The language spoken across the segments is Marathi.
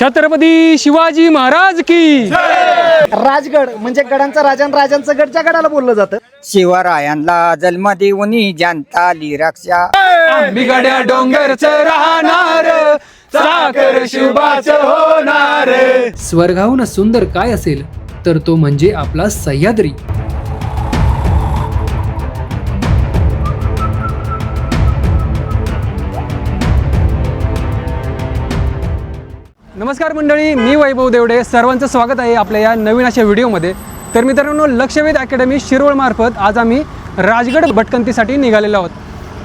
छत्रपती शिवाजी महाराज की राजगड म्हणजे गडांचा राजा आणि राजांचं गड ज्या गडाला बोललं जातं? शिवरायांना जन्म देऊनी जनता लिरक्षा आम्ही गड्या डोंगरच राहणार साखर शिवाच होणार. स्वर्गाहून सुंदर काय असेल तर तो म्हणजे आपला सह्याद्री. नमस्कार मंडळी मी वैभव देवडे. सर्वांचं स्वागत आहे आपल्या या नवीन अशा व्हिडिओमध्ये. तर मित्रांनो लक्षवेध अकॅडमी शिरोळमार्फत आज आम्ही राजगड भटकंतीसाठी निघालेलो आहोत.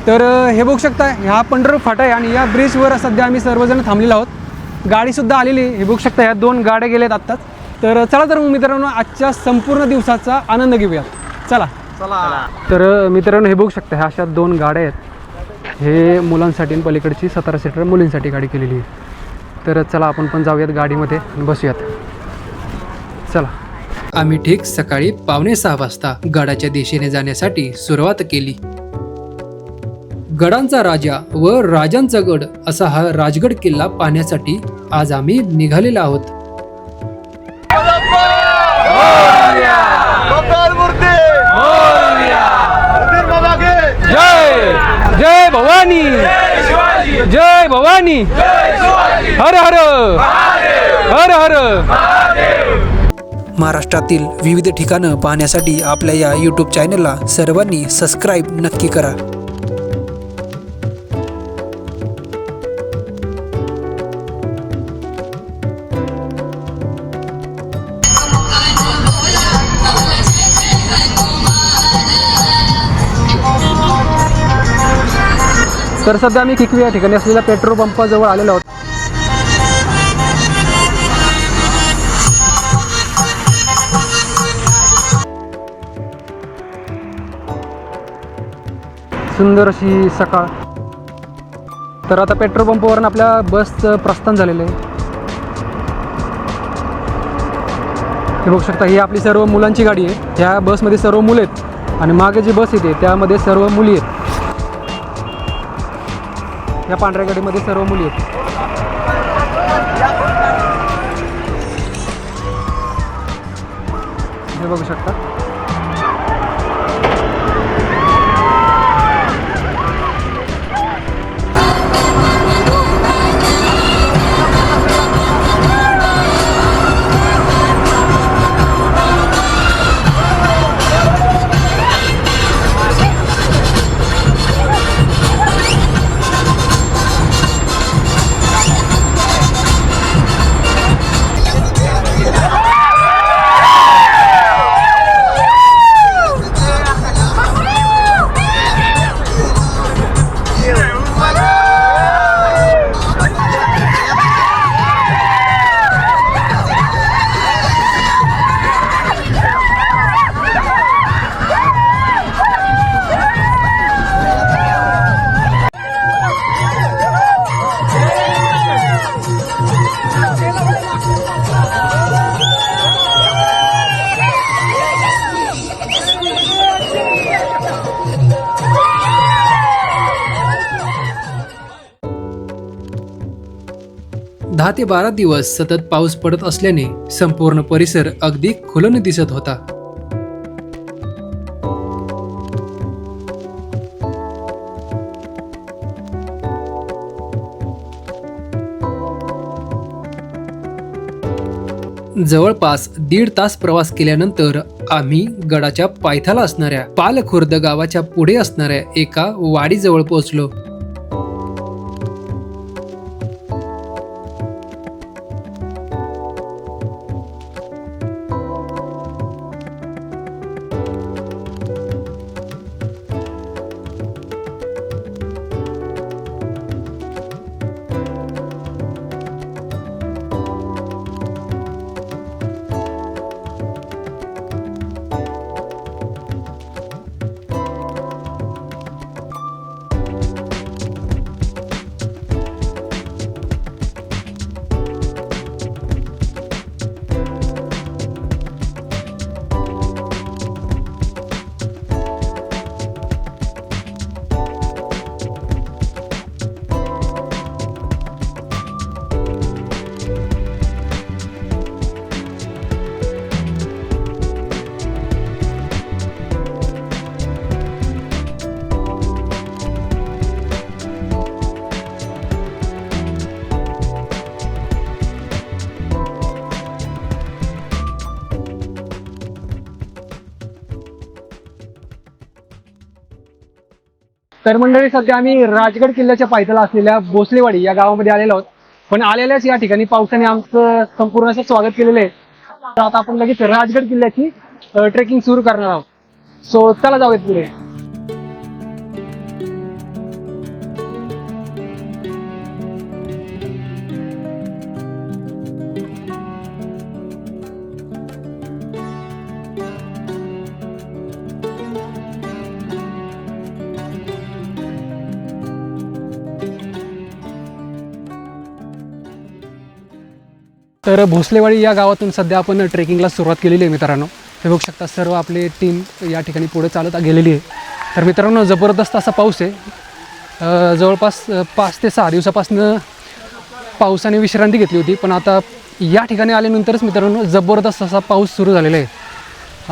तर हे बघू शकता हा पंढर फाटा आहे आणि या ब्रिजवर सध्या आम्ही सर्वजण थांबलेलो आहोत. गाडीसुद्धा आलेली. हे बघू शकता ह्या दोन गाड्या गेल्यात आत्ताच. तर चला तर मग मित्रांनो आजच्या संपूर्ण दिवसाचा आनंद घेऊयात. चला. तर अ, मित्रांनो हे बघू शकता ह्या अशा दोन गाड्या आहेत. हे मुलांसाठी पलीकडची सतरा सीटर मुलींसाठी गाडी केलेली आहे. तर चला आपण पण जाऊयात गाडीमध्ये आणि बसूयात चला आम्ही ठीक सकाळी पावणे सहा वाजता गडाच्या दिशेने जाण्यासाठी सुरुवात केली गडांचा राजा व राजांचा गड असा हा राजगड किल्ला पाहण्यासाठी आज आम्ही निघालेलो आहोत जय जय भवानी जय भवानी। हर हर। हर हर। महाराष्ट्रातील विविध ठिकाणं पाहण्यासाठी आपल्या या यूट्यूब चॅनलला सर्वांनी सबस्क्राईब नक्की करा. तर सध्या आम्ही किकवी या ठिकाणी असलेल्या पेट्रोल पंपाजवळ आलेलो आहोत. सुंदर अशी सकाळ. तर आता पेट्रोल पंपावरून आपल्या बसचं प्रस्थान झालेलं आहे. हे बघू शकता ही आपली सर्व मुलांची गाडी आहे. ह्या बसमध्ये सर्व मुलं आहेत आणि मागे जी बस येते त्यामध्ये सर्व मुली आहेत. या पांढऱ्या गाडीमध्ये सर्व मुली आहेत. हे बघू शकता. दहा ते बारा दिवस सतत पाऊस पडत असल्याने संपूर्ण परिसर अगदी खुलन दिसत होता. जवळपास दीड तास प्रवास केल्यानंतर आम्ही गडाच्या पायथ्याला असणाऱ्या पालखुर्द गावाच्या पुढे असणाऱ्या एका वाडीजवळ पोहोचलो. तर मंडळी सध्या आम्ही राजगड किल्ल्याच्या पायथ्याला असलेल्या भोसलेवाडी या गावामध्ये आलेलो आहोत. पण आलेल्याच या ठिकाणी पावसाने आमचं संपूर्ण असं स्वागत केलेलं आहे. तर आता आपण लगेच राजगड किल्ल्याची ट्रेकिंग सुरू करणार आहोत. सो चला जाऊयात पुढे. तर भोसलेवाडी या गावातून सध्या आपण ट्रेकिंगला सुरुवात केलेली आहे मित्रांनो. हे बघू शकता सर्व आपले टीम या ठिकाणी पुढे चालत गेलेली आहे. तर मित्रांनो जबरदस्त असा पाऊस आहे. जवळपास पाच ते सहा दिवसापासून पावसाने विश्रांती घेतली होती पण आता या ठिकाणी आल्यानंतरच मित्रांनो जबरदस्त असा पाऊस सुरू झालेला आहे.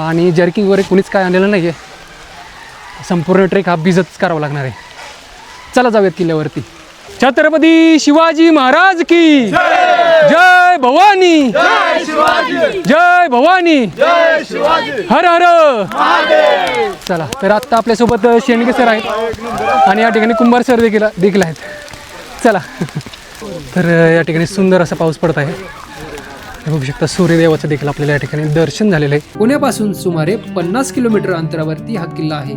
आणि जर्किंग वगैरे कुणीच काय आणलेलं नाही आहे संपूर्ण ट्रेक हा भिजतच करावा लागणार आहे. चला जाऊयात किल्ल्यावरती. छत्रपती शिवाजी महाराज की जय! भवानी। जय भवानी। हर हर। चला तर आत्ता आपल्यासोबत शेंडगे सर आहेत. आणि या ठिकाणी कुंभार सर देखील देखील आहेत. चला. तर या ठिकाणी सुंदर असा पाऊस पडत आहे. बघू शकता सूर्यदेवाचं देखील आपल्याला या ठिकाणी दर्शन झालेलं आहे. पुण्यापासून सुमारे पन्नास किलोमीटर अंतरावरती हा किल्ला आहे.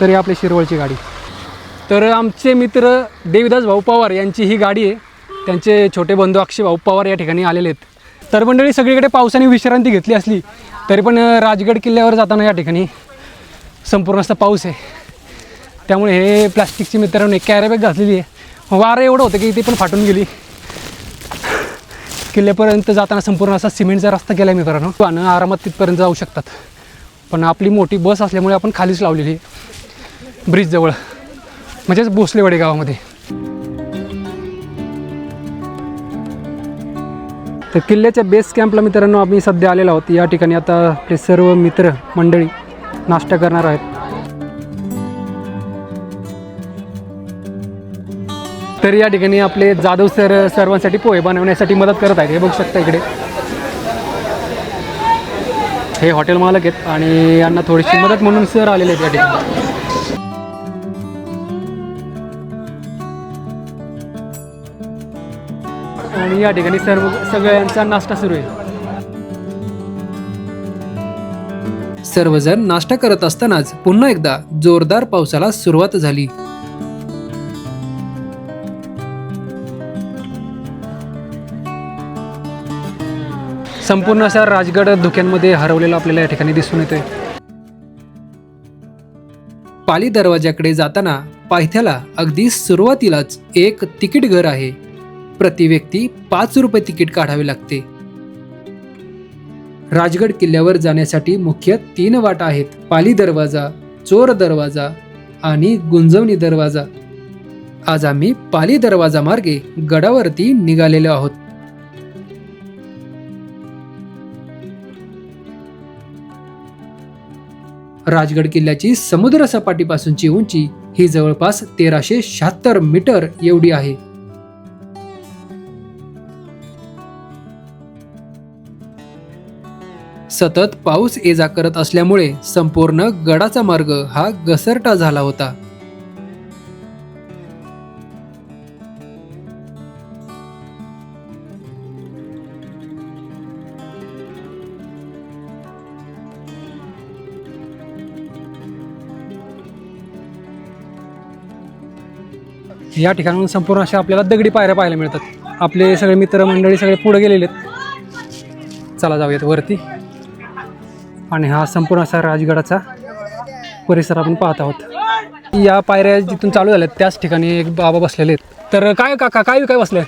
तर ही आपली शिरवळची गाडी. तर आमचे मित्र देविदास भाऊ पवार यांची ही गाडी आहे. त्यांचे छोटे बंधू अक्षय भाऊ पवार या ठिकाणी आलेले आहेत. तर मंडळी सगळीकडे पावसाने विश्रांती घेतली असली तरी पण राजगड किल्ल्यावर जाताना या ठिकाणी संपूर्ण असा पाऊस आहे. त्यामुळे हे प्लास्टिकची मित्रांनी कॅरेबॅग घातलेली आहे. वारं एवढं होतं की ती पण फाटून गेली. किल्ल्यापर्यंत जाताना संपूर्ण असा सिमेंटचा रस्ता केला आहे मित्रांनो. आणि आरामात तिथपर्यंत जाऊ शकतात. पण आपली मोठी बस असल्यामुळे आपण खालीच लावलेली आहे. ब्रिजजवळ. म्हणजेच भोसलेवाडी गावामध्ये. तर किल्ल्याच्या बेस कॅम्पला मित्रांनो आम्ही सध्या आलेलो आहोत. या ठिकाणी आता आपले सर्व मित्र मंडळी नाश्ता करणार आहेत. तर या ठिकाणी आपले जाधव सर सर्वांसाठी पोहे बनवण्यासाठी मदत करत आहेत. हे बघू शकता इकडे. हे हॉटेल मालक आहेत आणि यांना थोडीशी मदत म्हणून सर आलेले आहेत या ठिकाणी. आणि या ठिकाणी सर्व सगळ्यांचा नाश्ता सुरू आहे. सर्वजण नाश्ता करत असतानाच पुन्हा एकदा जोरदार पावसाला सुरुवात झाली. संपूर्ण असा राजगड धुक्यांमध्ये हरवलेला आपल्याला या ठिकाणी दिसून येतोय. पाली दरवाजाकडे जाताना पायथ्याला अगदी सुरुवातीलाच एक तिकीट घर आहे. प्रति व्यक्ती पाच रुपये तिकीट काढावे लागते. राजगड किल्ल्यावर जाण्यासाठी मुख्य तीन वाटा आहेत. पाली दरवाजा चोर दरवाजा आणि गुंजवणी दरवाजा. आज आम्ही पाली दरवाजा मार्गे गडावरती निघालेलो आहोत. राजगड किल्ल्याची समुद्र सपाटीपासूनची उंची ही जवळपास तेराशे शहात्तर मीटर एवढी आहे. सतत पाऊस ये जा करत असल्यामुळे संपूर्ण गडाचा मार्ग हा घसरटा झाला होता. या ठिकाणाहून संपूर्ण अशा आपल्याला दगडी पायऱ्या पाहायला मिळतात. आपले सगळे मित्र मंडळी सगळे पुढे गेलेले आहेत. चला जाऊयात वरती. आणि हा संपूर्ण असा राजगडाचा परिसर आपण पाहत आहोत. या पायऱ्या जिथून चालू झाल्यात त्याच ठिकाणी एक बाबा बसलेले आहेत. तर काय काका काय काय बसले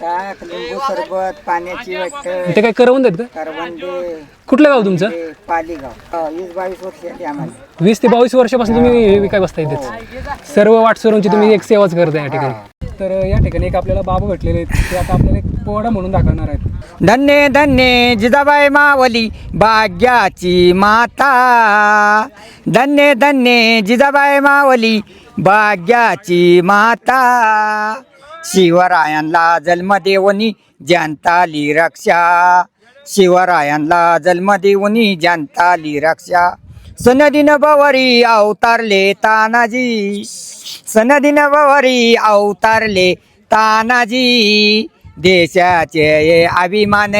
ताक लिंबू सरबत पाण्याची वाट ते काय करवून आहेत का? करवंदे. कुठलं गाव तुमचं? ते पालीगाव. हो, वीस बावीस वर्ष झाली आम्हाला. वीस ते बावीस वर्षापासून तुम्ही हे. विकाय बसता इथेच? सर्व वाटसरूंची तुम्ही एक सेवाच करता या ठिकाणी. तर या ठिकाणी एक आपल्याला बाबा भेटलेले आहेत. ते आता आपल्याला एक पोवाडा म्हणून दाखवणार आहेत. धन्य धन्य जिजाबाई मावली भाग्याची माता. धन्य धन्य जिजाबाई मावली भाग्याची माता. शिवरायांना जन्म देवनी जनताली रक्षा. शिवरायांना जन्म देवनी जनताली रक्षा. सनदिन बवरी अवतारले तानाजी. सनदिन बवरी अवतारले तानाजी. देशाचे अभिमान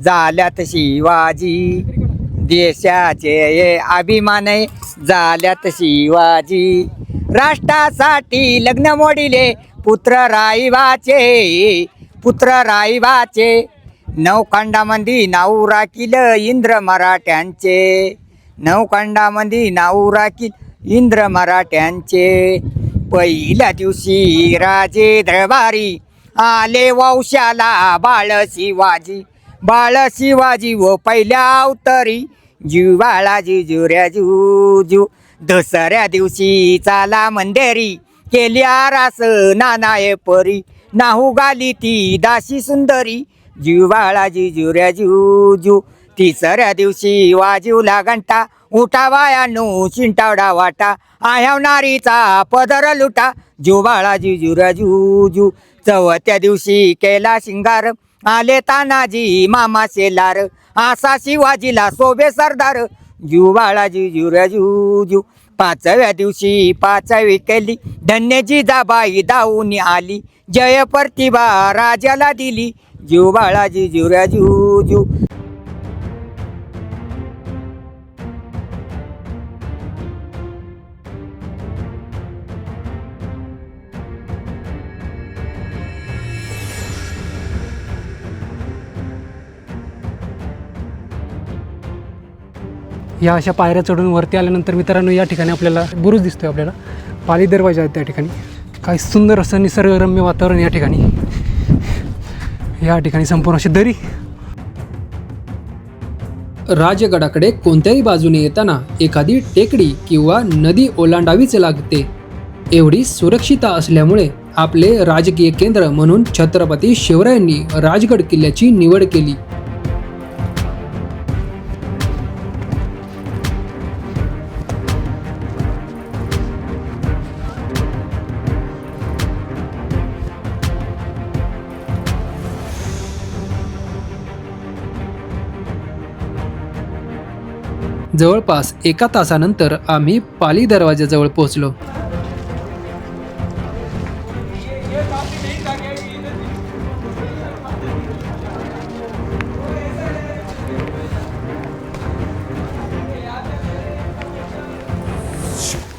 झाल्यात शिवाजी. देशाचे ये अभिमान झाल्यात शिवाजी. राष्ट्रासाठी लग्न मोडिले पुत्र राईवाचे. पुत्र राईवाचे. नौखंडामंदी नाऊ राखील इंद्र मराठ्यांचे. नौखंडामंदी नाऊ राखील इंद्र मराठ्यांचे. पहिल्या दिवशी राजे दरबारी आले वंशाला बाळ शिवाजी. बाळ शिवाजी व पहिल्या अवतरी जुवाळाजी जुऱ्या जू दसऱ्या दिवशी चाला मंदेरी केली आरास नानाय परी. नाहू गाली ती दाशी सुंदरी जुवाळाजी जुऱ्या जुजू तिसऱ्या दिवशी वाजीवला घंटा उठा वायानो चिंटावडा वाटा. आह्यावणारीचा पदर लुटा जुबाळाजी जुऱ्या जुजू चवथ्या दिवशी केला शिंगार आले तानाजी मामा शेलार आसा शिवाजीला सोबे सरदार जुबाळाजी जुऱ्या जुजू पाचव्या दिवशी पाचवी केली. धन्यजी जाबाई दाऊन आली. जय प्रतिभा राजाला दिली. जुबाळाजी जुऱ्या जुजू या अशा पायऱ्या चढून वरती आल्यानंतर मित्रांनो या ठिकाणी आपल्याला बुरुज दिसतोय आपल्याला. पाली दरवाजा आहेत त्या ठिकाणी. काही सुंदर असं निसर्गरम्य वातावरण या ठिकाणी. या ठिकाणी संपूर्ण अशी दरी. राजगडाकडे कोणत्याही बाजूने येताना एखादी टेकडी किंवा नदी ओलांडावीच लागते. एवढी सुरक्षिता असल्यामुळे आपले राजकीय केंद्र म्हणून छत्रपती शिवरायांनी राजगड किल्ल्याची निवड केली. जवळपास एका तासानंतर आम्ही पाली दरवाजाजवळ पोहोचलो.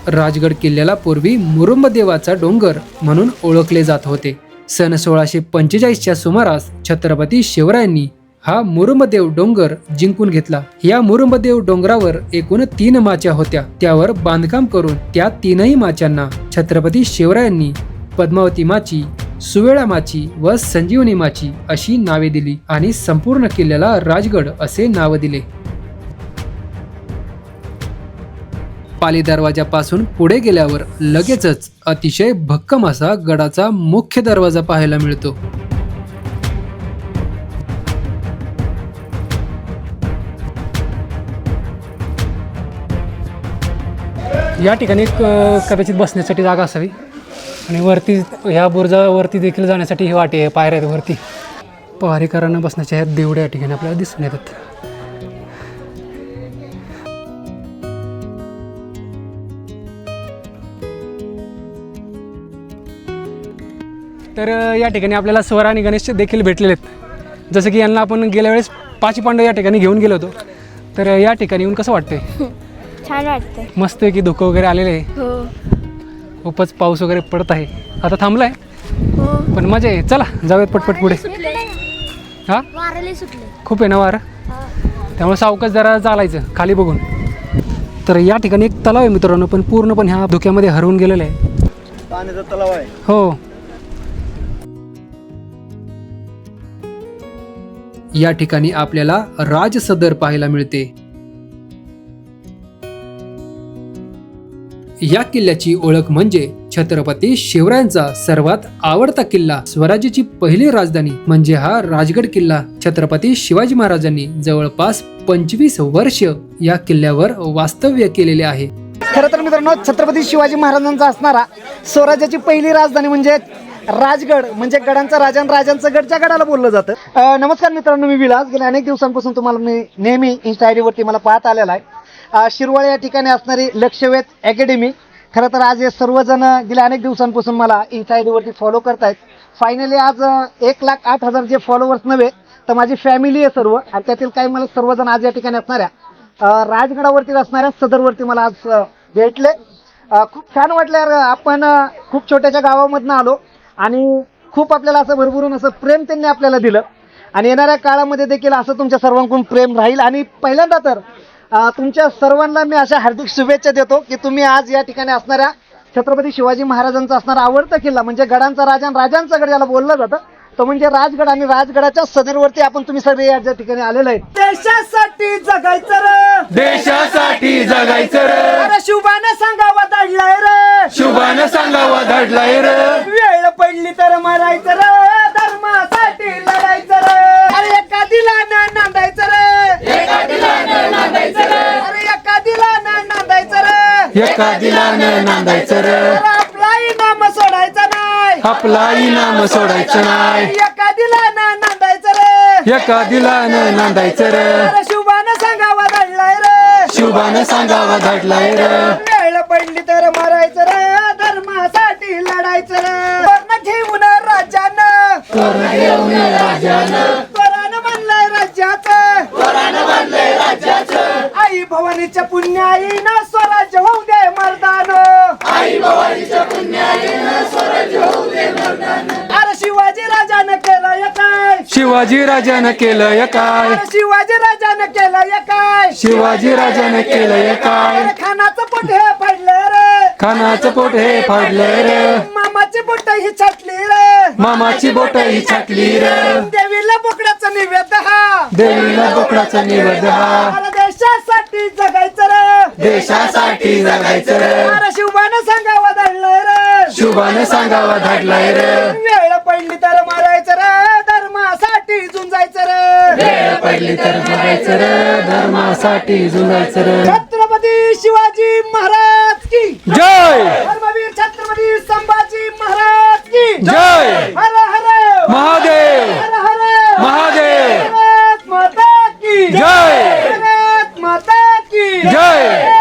राजगड किल्ल्याला पूर्वी मुरुंब देवाचा डोंगर म्हणून ओळखले जात होते. सन सोळाशे पंचेचाळीसच्या सुमारास छत्रपती शिवरायांनी हा मुरुमदेव डोंगर जिंकून घेतला. या मुरुमदेव डोंगरावर एकूण तीन माच्या होत्या. त्यावर बांधकाम करून त्या तीनही माच्यांना छत्रपती शिवरायांनी पद्मावती माची सुवेळा माची व संजीवनी माची अशी नावे दिली आणि संपूर्ण किल्ल्याला राजगड असे नाव दिले. पाली दरवाजापासून पुढे गेल्यावर लगेचच अतिशय भक्कम असा गडाचा मुख्य दरवाजा पाहायला मिळतो. या ठिकाणी क कदाचित बसण्यासाठी जागा असावी. आणि वरती ह्या बुरुजावरती देखील जाण्यासाठी ही वाटी आहे पायऱ्या आहेत वरती. पहारेकरांना बसण्याच्या ह्या देवड्या या ठिकाणी आपल्याला दिसून येतात. तर अ, या ठिकाणी आपल्याला स्वर आणि गणेश देखील भेटलेले आहेत. जसं की यांना आपण गेल्या वेळेस पाची पांडव या ठिकाणी घेऊन गेलो होतो. तर अ, या ठिकाणी येऊन कसं वाटतंय? छान वाटतंय. मस्त आहे की धुकं वगैरे आलेलं आहे. हो. खूपच पाऊस वगैरे पडत आहे. आता थांबलाय? हो. पण मजा आहे. चला जाऊयात पटपट पुढे. हा? वारले सुटले खूप आहे ना वारं? त्यामुळे सावकाश जरा चालायचं खाली बघून. तर या ठिकाणी एक तलाव आहे मित्रांनो पण पूर्णपण ह्या धुक्यामध्ये हरवून गेलेलं आहे. पाण्याचा तलाव आहे. हो. या ठिकाणी आपल्याला राजसदर पाहायला मिळते. या किल्ल्याची ओळख म्हणजे छत्रपती शिवरायांचा सर्वात आवडता किल्ला. स्वराज्याची पहिली राजधानी म्हणजे हा राजगड किल्ला. छत्रपती शिवाजी महाराजांनी जवळपास पंचवीस वर्ष या किल्ल्यावर वास्तव्य केलेले आहे. खरं तर मित्रांनो छत्रपती शिवाजी महाराजांचा असणारा स्वराज्याची पहिली राजधानी म्हणजे राजगड म्हणजे गडांचा राजा राजांचं गड ज्या गडाला बोललं जातं. नमस्कार मित्रांनो मी विलास. गेल्या अनेक दिवसांपासून तुम्हाला मी नेहमी इन्स्टा आय मला पाहत आलेला आहे. शिरवळ या ठिकाणी असणारी लक्षवेध अकॅडमी. खरं तर आज हे सर्वजण गेल्या अनेक दिवसांपासून मला इन्स्टा आय डीवरती फॉलो करतायत. फायनली आज एक लाख आठ हजार जे फॉलोअर्स नव्हे तर माझी फॅमिली आहे सर्व. आणि त्यातील काही मला सर्वजण आज या ठिकाणी असणाऱ्या राजगडावरती असणाऱ्या सदरवरती मला आज भेटले. खूप छान वाटलं यार आपण खूप छोट्याच्या गावामधनं आलो. आणि खूप आपल्याला असं भरभरून असं प्रेम त्यांनी आपल्याला दिलं. आणि येणाऱ्या काळामध्ये देखील असं तुमच्या सर्वांकडून प्रेम राहील. आणि पहिल्यांदा तर तुमच्या सर्वांना मी अशा हार्दिक शुभेच्छा देतो की तुम्ही आज या ठिकाणी असणाऱ्या छत्रपती शिवाजी महाराजांचा असणारा आवडता किल्ला म्हणजे गडांचा राजा आणि राजांचा गड ज्याला बोललं जातं तो म्हणजे राजगड आणि राजगडाच्या सदरवरती आपण तुम्ही सगळे या ज्या ठिकाणी आलेलो आहे देशासाठी जगायचं रे. देशासाठी जगायचं र. शुभाने सांगावा दडलाय रे. शुभानं सांगावा धाडलाय र. वेळ पडली तर मरायचं रे. धर्मासाठी लढायचं रे. अरे एका नांदायचं रे. एका दिलानं नांदायचं रे. अरे एका दिलानं नांदायचं रे. एका दिलानं नांदायचं र. आपला इनाम सोडायचा नाही. आपला इनाम सोडायचं नाही. एका दिलानं नांदायचं रे. एका दिलानं नांदायचं र. शुभानं सांगावा दडलाय रे. शुभानं सांगावा धाडलाय र. वेळ पडली तर मरायचं रे. धर्मासाठी लढायचं रे. राज्यानं त्वरानं बनलंय राज्याचं. आई भवानीच्या पुण्याईनं स्वराज्य होऊ दे मर्दानो. आई भवानीच्या पुण्याईनं स्वराज्य होऊ दे अरे शिवाजी राजानं केलं या काय शिवाजी राजानं केलं या काय अरे शिवाजी राजानं केलं या काय शिवाजी राजानं केलं या काय अरे खानाचं पोट हे पडलं रे. खानाचं पोट हे फाडलं र. मामाची बोट ही छाटली रे. मामाची बोट ही छाटली र. देवीला बोकडाचा निवेद हा. देवीला बोकडाचा हा. अरे देशासाठी जगायचं रे. देशासाठी जगायचं र. अरे शिवानं सांगावं दडलंय रे. शुभानं सांगावा धाडलाय र. वेळ पडली तर मारायचं रे. धर्मासाठी झुंजायचं रे. पडली तर जगायचं र. धर्मासाठी जुनायचं र. छत्रपती शिवाजी महाराज की. जय! धर्मवीर छत्रपती संभाजी महाराज की. जय! माता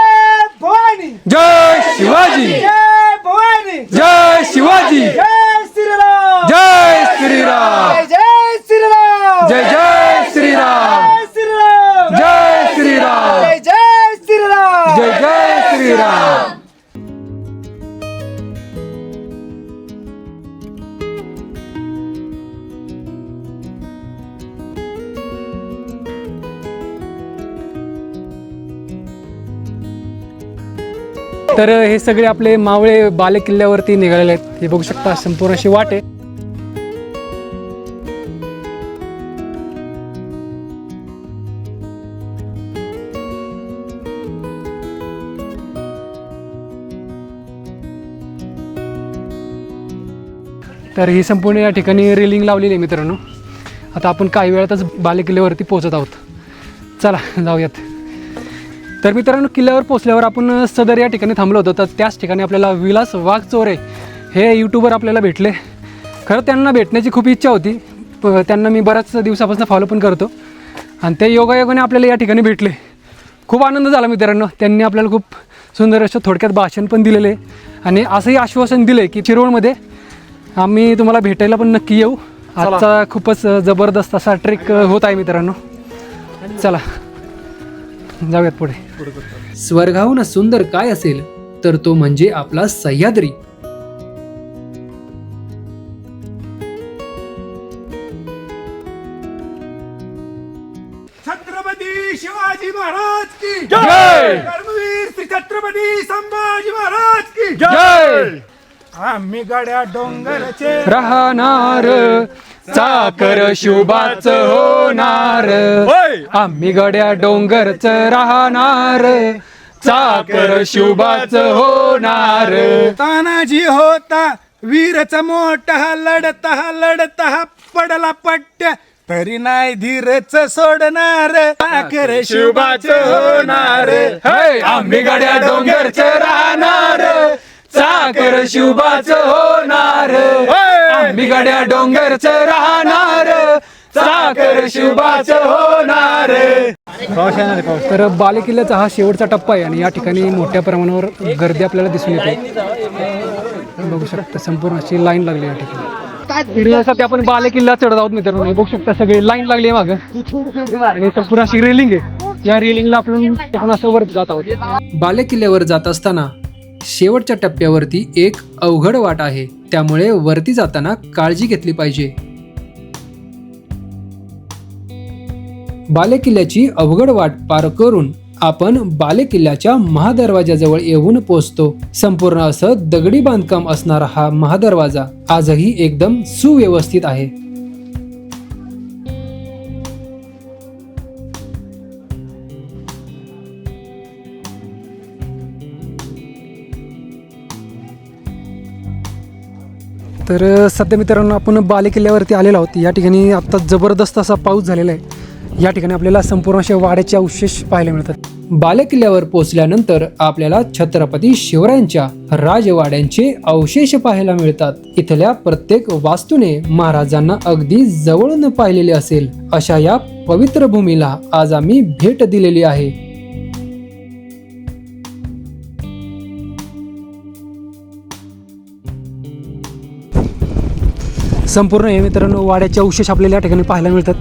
तर हे सगळे आपले मावळे बाले किल्ल्यावरती निघालेले आहेत. हे बघू शकता संपूर्ण अशी वाट आहे. तर ही संपूर्ण या ठिकाणी रेलिंग लावलेली आहे मित्रांनो. आता आपण काही वेळातच बालेकिल्ल्यावरती पोहोचत आहोत. चला जाऊयात. तर मित्रांनो किल्ल्यावर पोचल्यावर आपण सदर या ठिकाणी थांबलो होतो. तर त्याच ठिकाणी आपल्याला विलास वाघचोरे हे यूट्यूबर आपल्याला भेटले. खरं त्यांना भेटण्याची खूप इच्छा होती. प- त्यांना मी बऱ्याच दिवसापासून फॉलो पण करतो. आणि ते योगायोगाने आपल्याला या ठिकाणी भेटले. खूप आनंद झाला मित्रांनो. त्यांनी आपल्याला खूप सुंदर असं थोडक्यात भाषण पण दिलेले आणि असंही आश्वासन दिलं की चिरोळमध्ये आम्ही तुम्हाला भेटायला पण नक्की येऊ. आजचा खूपच जबरदस्त असा ट्रेक होत आहे मित्रांनो. चला. जाऊयात पुढे. स्वर्गाहून सुंदर काय असेल तर तो म्हणजे आपला सह्याद्री. छत्रपती शिवाजी महाराज की जय! धर्मवीर श्री छत्रपती संभाजी महाराज की जय! आम्ही गड्या डोंगरचे राहणार चाकर शुभाच होणार. होय. आम्ही गड्या डोंगरच राहणार. चाकर शुभाच होणार. तानाजी होता वीरच मोठा लढता लढता पडला पट्ट्या तरी नाही धीरच सोडणार. साखर शुभाच होणार. हे, आम्ही गड्या डोंगरच राहणार. चाकर शुभाच होणार. आम्ही गड्या डोंगरच राहणार. चाकर शुभाच होणार. तर बालेकिल्ल्याचा हा शेवटचा टप्पा आहे आणि या ठिकाणी मोठ्या प्रमाणावर गर्दी आपल्याला दिसून येते. बघू शकता संपूर्ण अशी लाईन लागली या ठिकाणी. फिरण्यासाठी आपण बालेकिल्ला चढत आहोत मित्रांनो. हे बघू शकता सगळी लाईन लागली आहे मागं. आणि संपूर्ण अशी रेलिंग आहे. या रेलिंगला आपण आपण असं वर जात आहोत. बालेकिल्ल्यावर जात असताना शेवटच्या टप्प्यावरती एक अवघड वाट आहे. त्यामुळे वरती जाताना काळजी घेतली पाहिजे. बालेकिल्ल्याची अवघड वाट पार करून आपण बालेकिल्ल्याच्या महादरवाजाजवळ येऊन पोहोचतो संपूर्ण असं दगडी बांधकाम असणारा हा महादरवाजा आजही एकदम सुव्यवस्थित आहे. तर सध्या मित्रांनो आपण बालेकिल्ल्यावरती आलेलो आहोत. या ठिकाणी आत्ता जबरदस्त असा पाऊस झालेला आहे. या ठिकाणी आपल्याला संपूर्ण असे वाड्याचे अवशेष पाहायला मिळतात. बालेकिल्ल्यावर पोहोचल्यानंतर आपल्याला छत्रपती शिवरायांच्या राजवाड्यांचे अवशेष पाहायला मिळतात. इथल्या प्रत्येक वास्तूने महाराजांना अगदी जवळून पाहिलेले असेल. अशा या पवित्र भूमीला आज आम्ही भेट दिलेली आहे. संपूर्ण हे मित्रांनो वाड्याचे अवशेष आपल्याला या ठिकाणी पाहायला मिळतात.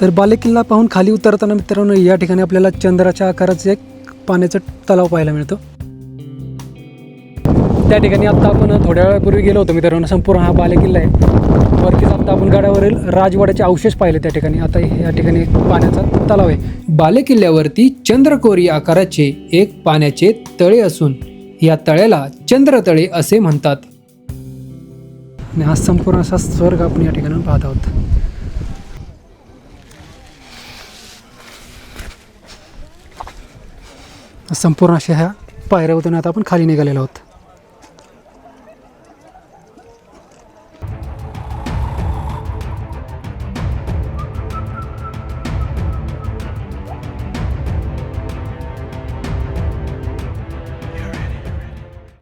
तर बालेकिल्ला पाहून खाली उतरताना मित्रांनो या ठिकाणी आपल्याला चंद्राच्या आकाराचं एक पाण्याचं तलाव पाहायला मिळतो. त्या ठिकाणी आत्ता आपण थोड्या वेळापूर्वी गेलो होतो मित्रांनो संपूर्ण हा बालेकिल्ला आहे. वरतीच आत्ता आपण गडावरील राजवाड्याचे अवशेष पाहिले त्या ठिकाणी. आता या ठिकाणी एक पाण्याचा तलाव आहे. बालेकिल्ल्यावरती चंद्रकोरी आकाराचे एक पाण्याचे तळे असून या तळ्याला चंद्रतळे असे म्हणतात. आणि हा संपूर्ण असा स्वर्ग आपण या ठिकाणी पाहत आहोत. संपूर्ण अशा ह्या पायऱ्यावरून आता आपण खाली निघालेलो आहोत.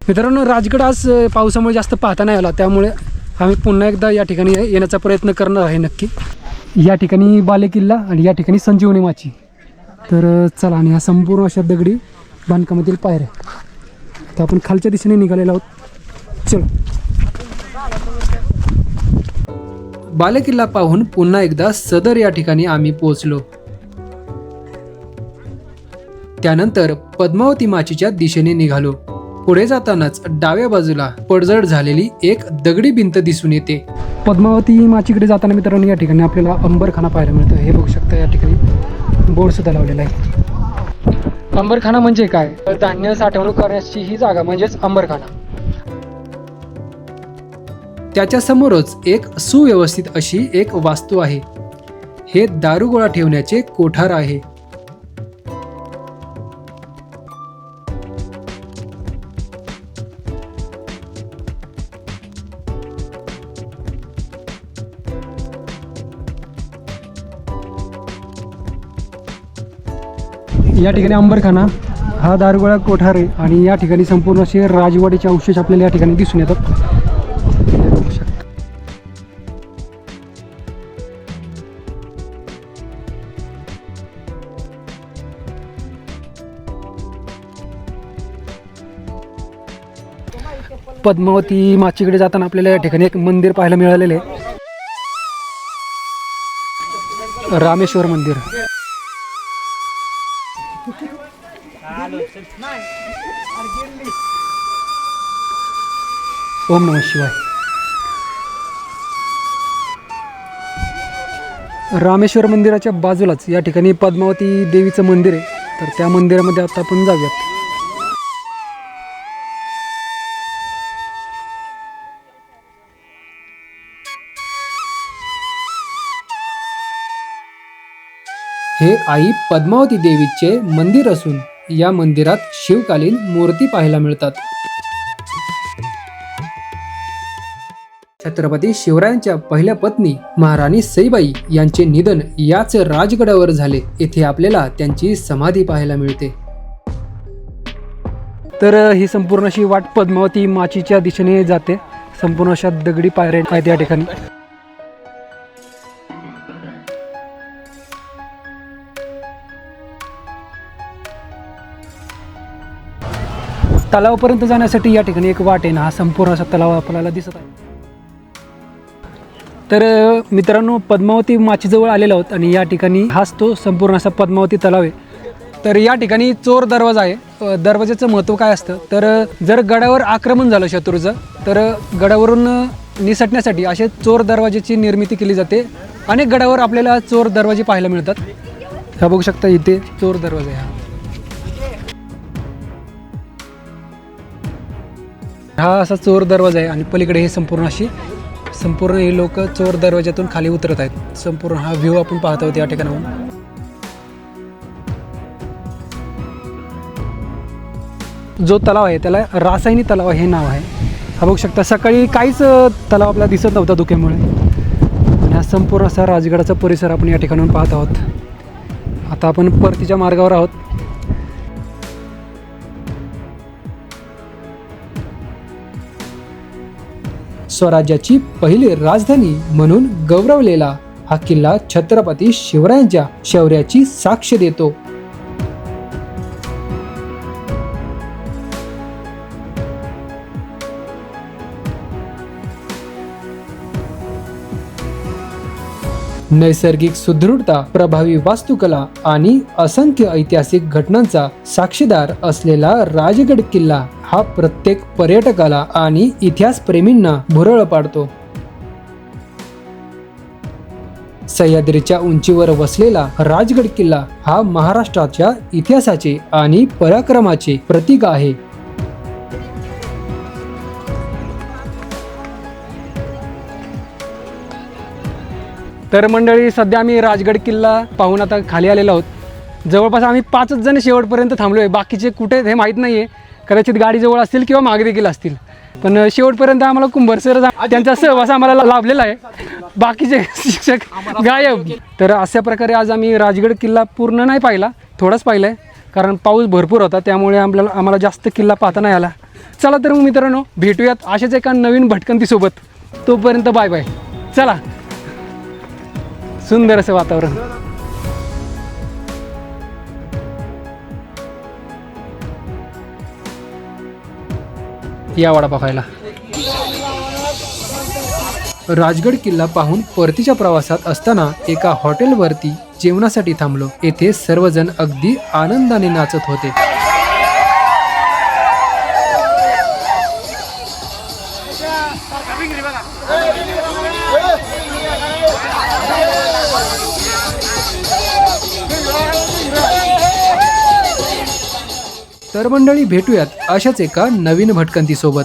मित्रांनो राजगड आज पावसामुळे जास्त पाहता नाही आला. त्यामुळे आम्ही पुन्हा एकदा या ठिकाणी येण्याचा प्रयत्न करणार आहे नक्की. या ठिकाणी बालेकिल्ला आणि या ठिकाणी संजीवनी माची. तर चला आणि ह्या संपूर्ण अशा दगडी बांधकामातील पायऱ्या तर आपण खालच्या दिशेने निघालेलो आहोत. चलो. बालेकिल्ला पाहून पुन्हा एकदा सदर या ठिकाणी आम्ही पोहोचलो. त्यानंतर पद्मावती माचीच्या दिशेने निघालो. पुढे जातानाच डाव्या बाजूला पडझड झालेली एक दगडी भिंत दिसून येते. पद्मावती माचीकडे जाताना मित्रांनो या ठिकाणी आपल्याला अंबरखाना पाहायला मिळतो हे बघू शकता या ठिकाणी बोर्ड सुद्धा लावलेला आहे. अंबरखाना म्हणजे काय? धान्य साठवणूक करण्याची ही जागा म्हणजेच अंबरखाना. त्याच्या समोरच एक सुव्यवस्थित अशी एक वास्तू आहे. हे दारुगोळा ठेवण्याचे कोठार आहे. या ठिकाणी अंबरखाना हा दारुगोळा कोठार आहे आणि या ठिकाणी संपूर्ण असे राजवाडीचे अवशेष आपल्याला या ठिकाणी दिसून येतात. पद्मावती माचीकडे जाताना आपल्याला या ठिकाणी एक मंदिर पाहायला मिळालेले आहे. रामेश्वर मंदिर. ओम नम शिवाय। रामेश्वर मंदिराच्या बाजूलाच या ठिकाणी पद्मावती देवीचं मंदिर आहे. तर त्या मंदिरामध्ये आता आपण जाऊयात. हे आई पद्मावती देवीचे मंदिर असून या मंदिरात शिवकालीन मूर्ती पाहायला मिळतात. छत्रपती शिवरायांच्या पहिल्या पत्नी महाराणी सईबाई यांचे निधन याच राजगडावर झाले. येथे आपल्याला त्यांची समाधी पाहायला मिळते. तर ही संपूर्ण अशी वाट पद्मावती माचीच्या दिशेने जाते. संपूर्ण अशा दगडी पायऱ्या आहेत या ठिकाणी. तलावापर्यंत जाण्यासाठी या ठिकाणी एक वाट आहे ना हा संपूर्ण असा तलाव आपल्याला दिसत आहे. तर मित्रांनो पद्मावती माचीजवळ आलेलो आहोत आणि या ठिकाणी हाच तो संपूर्ण असा पद्मावती तलाव आहे. तर या ठिकाणी चोर दरवाजा आहे. अ, दरवाजाचं महत्त्व काय असतं? तर जर गडावर आक्रमण झालं शत्रूचं तर गडावरून निसटण्यासाठी असे चोर दरवाजेची निर्मिती केली जाते अनेक गडावर आपल्याला चोर दरवाजे पाहायला मिळतात. हा बघू शकता इथे चोर दरवाजा आहे हा. हा असा चोर दरवाजा आहे आणि पलीकडे हे संपूर्ण अशी संपूर्ण हे लोक चोर दरवाजातून खाली उतरत आहेत. संपूर्ण हा व्ह्यू आपण पाहत आहोत या ठिकाणाहून. जो तलाव आहे त्याला रासायनी तलाव हे नाव आहे. हा बघू शकता सकाळी काहीच तलाव आपल्याला दिसत नव्हता धुक्यामुळे. आणि हा संपूर्ण असा राजगडाचा परिसर आपण या ठिकाणाहून पाहत आहोत. आता आपण परतीच्या मार्गावर आहोत. स्वराज्याची पहिली राजधानी म्हणून गौरवलेला हा किल्ला छत्रपती शिवरायांच्या शौर्याची साक्ष देतो. नैसर्गिक सुदृढता प्रभावी वास्तुकला आणि असंख्य ऐतिहासिक घटनांचा साक्षीदार असलेला राजगड किल्ला हा प्रत्येक पर्यटकाला आणि इतिहासप्रेमींना भुरळ पाडतो. सह्याद्रीच्या उंचीवर वसलेला राजगड किल्ला हा महाराष्ट्राच्या इतिहासाचे आणि पराक्रमाचे प्रतीक आहे. तर मंडळी सध्या आम्ही राजगड किल्ला पाहून आता खाली आलेलो आहोत. जवळपास आम्ही पाचच जण शेवटपर्यंत थांबलो आहे बाकीचे कुठे हे माहीत नाही आहे कदाचित गाडी जवळ असतील किंवा मागे देखील असतील. पण शेवटपर्यंत आम्हाला कुंभरसर त्यांचा सहवास आम्हाला लाभलेला आहे. बाकीचे शिक्षक गायब. तर अशा प्रकारे आज आम्ही राजगड किल्ला पूर्ण नाही पाहिला थोडाच पाहिला आहे कारण पाऊस भरपूर होता त्यामुळे आपल्याला आम्हाला जास्त किल्ला पाहता नाही आला. चला तर मग मित्रांनो भेटूयात अशाच एका नवीन भटकंतीसोबत. तोपर्यंत बाय बाय. चला. सुंदर असं वातावरण. या वडापाव खायला राजगड किल्ला पाहून परतीच्या प्रवासात असताना एका हॉटेलवरती जेवणासाठी थांबलो. येथे सर्वजण अगदी आनंदाने नाचत होते. तर मंडळी भेटूयात अशाच एका नवीन भटकंतीसोबत.